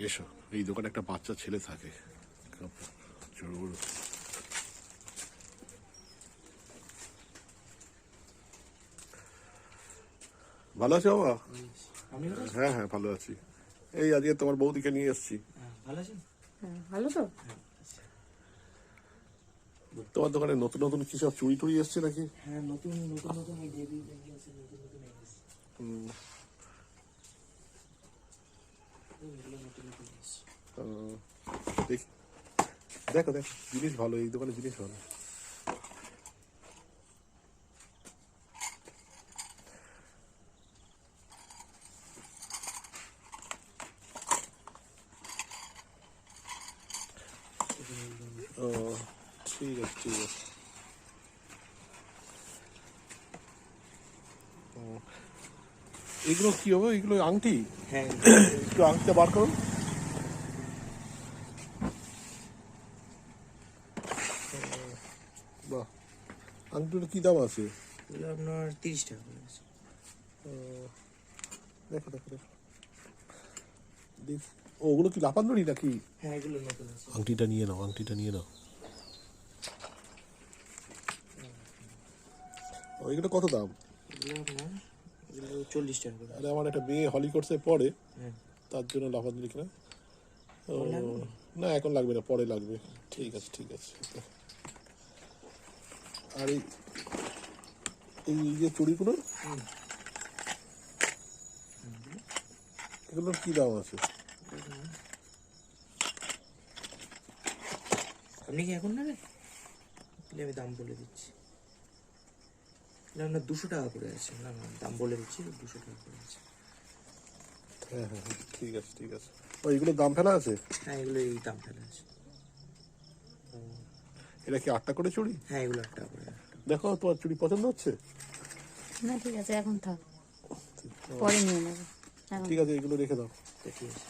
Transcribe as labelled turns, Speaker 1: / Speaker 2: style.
Speaker 1: এসো এই দোকানে একটা বাচ্চা ছেলে থাকে। ছোট বড় ভালো আছো বাবা? হ্যাঁ হ্যাঁ ভালো আছি। এই আজকে তোমার বৌদিকে নিয়ে এসেছি।
Speaker 2: হ্যাঁ, ভালো
Speaker 3: হ্যাঁ, ভালো তো।
Speaker 1: তোমার দোকানে নতুন নতুন কি সব চুড়ি টুড়ি এসছে নাকি?
Speaker 2: হ্যাঁ নতুন নতুন নতুন এই বেবি ব্যাঙ্গি আছে নতুন নতুন এসেছে এগুলো নতুন নতুন এসেছে
Speaker 1: আহ, দেখি দেখো জিনিস ভালো এই দোকানে জিনিস ভালো। ও ঠিক আছে ঠিক আছে। এগুলো কি হবে? এগুলো আংটি?
Speaker 2: হ্যাঁ।
Speaker 1: একটু আংটিটা বার করুন। বাহ আংটির কি দাম আছে?
Speaker 2: আপনার তিরিশ টাকা
Speaker 1: দেখো দেখো দেখো। ও ওগুলো কি লাপান্দড়ি নাকি?
Speaker 2: হ্যাঁ এগুলো
Speaker 1: আংটিটা নিয়ে নাও আংটিটা নিয়ে নাও। এগুলো কত দাম?
Speaker 2: এগুলো আপনার চল্লিশ টাকা করে।
Speaker 1: আরে আমার একটা মেয়ে হলি কোর্সে পড়ে তার জন্য কিনা ও, না এখন লাগবে না পরে লাগবে। ঠিক আছে ঠিক আছে। আর এই এই যে চুড়িগুলো এগুলোর কি দাম আছে?
Speaker 2: আপনি কি এখন নেবেন? আমি দাম বলে দিচ্ছি। এটা আপনার দুশো টাকা করে আছে। না না দাম বলে দিচ্ছি দুশো টাকা করে আছে।
Speaker 1: হ্যাঁ হ্যাঁ হ্যাঁ, ঠিক আছে ঠিক আছে। ও এগুলোর দাম ফেলা আছে?
Speaker 2: হ্যাঁ এগুলো এই দাম ফেলে আছে।
Speaker 1: এটা কি আটটা করে চুড়ি?
Speaker 2: হ্যাঁ এগুলো আট টাকা করে।
Speaker 1: দেখো তোমার চুড়ি পছন্দ হচ্ছে?
Speaker 3: না ঠিক আছে এখন থাক। পরে নিয়ে নেব।
Speaker 1: ঠিক আছে এগুলো রেখে দাও।
Speaker 2: ঠিক আছে